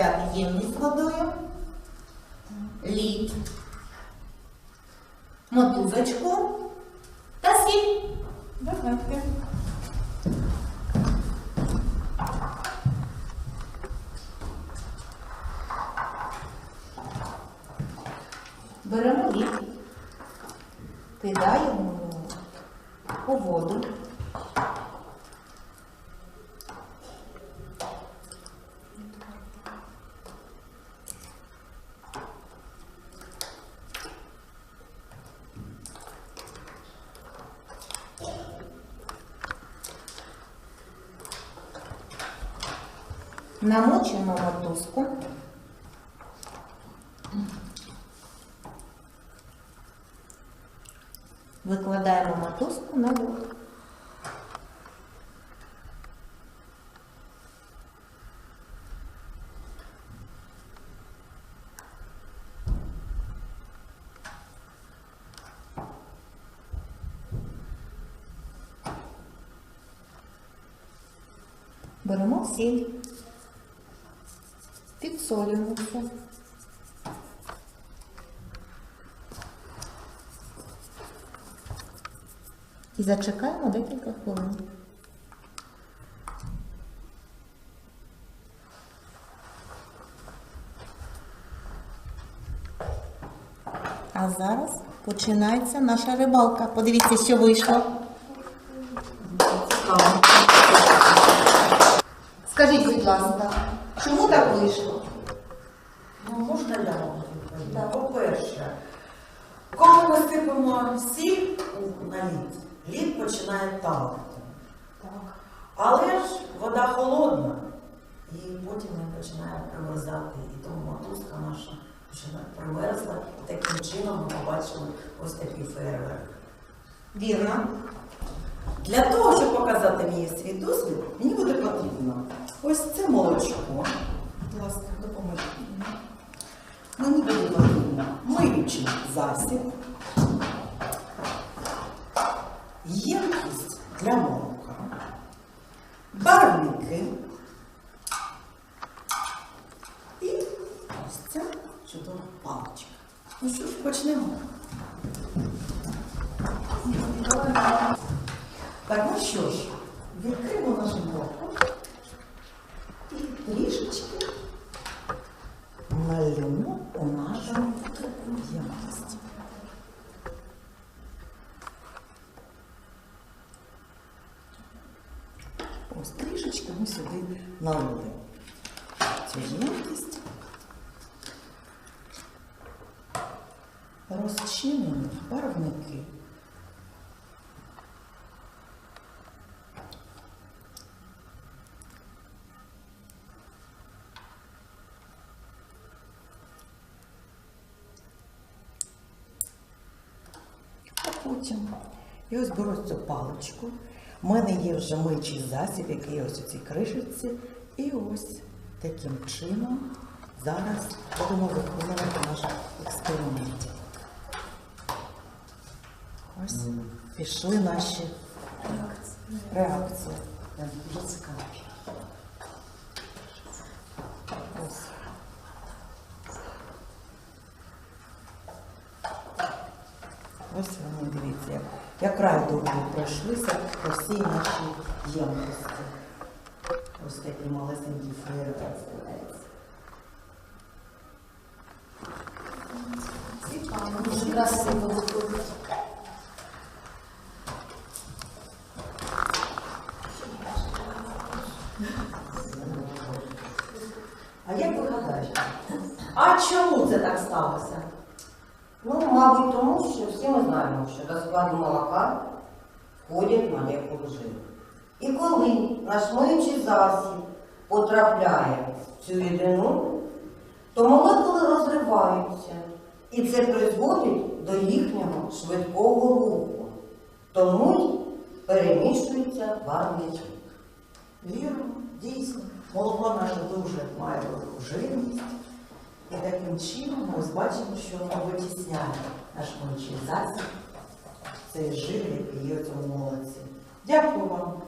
взяти ємність з водою, лід, мотузочку та сіль. Давайте. Беремо лід, кидаємо у воду. Намочимо мотузку. Викладаємо мотузку на воду. Беремо сіль, підсолюємо все. І зачекаємо декілька хвилин. А зараз починається наша рибалка. Подивіться, що вийшло. Скажіть, будь ласка, чому так вийшло? Ну, можна я вам відповім? По-перше, коли ми сипемо сіль у- на лід, лід починає талити. Але ж вода холодна, і потім він починає примерзати. І тому мотузка наша починає примерзла. І таким чином ми побачили ось такий фейерверк. Вірно. Для того, щоб показати мені свій досвід, мені буде потрібно ось це молочко. Будь ласка, допоможіть. Мені буде потрібно миючий засіб, ємкість для молока, барвники і ось ця чудова паличка. Ну що ж, почнемо. Так, ну що ж, відкриємо нашу блоку Ось трішечки ми сюди налили цю ємність. Розчинені барвники. А потім я ось беру цю паличку. У мене є вже миючий засіб, який ось у цій кришечці. І ось таким чином зараз будемо виконувати наш експеримент. Ось пішли наші реакції. Дуже цікаво. Ось. Ось вони, дивіться, як, райдуги пройшлися по всій нашій ємкості. Ось фейерверк складається. Дуже красиво. А як ви гадаєте? А чому це так сталося? Ну, мабуть, тому що всі ми знаємо, що до складу молока входять молекули жиру. І коли наш миючий засіб потрапляє в цю рідину, то молекули розриваються. І це призводить до їхнього швидкого руху. Тому й переміщується барвничок. Вірно, дійсно. Молоко наше дуже має велику жирність. І таким чином ми бачимо, що вона витісняє наш миючий засіб, цей жир, який є в цьому молодці. Дякую вам.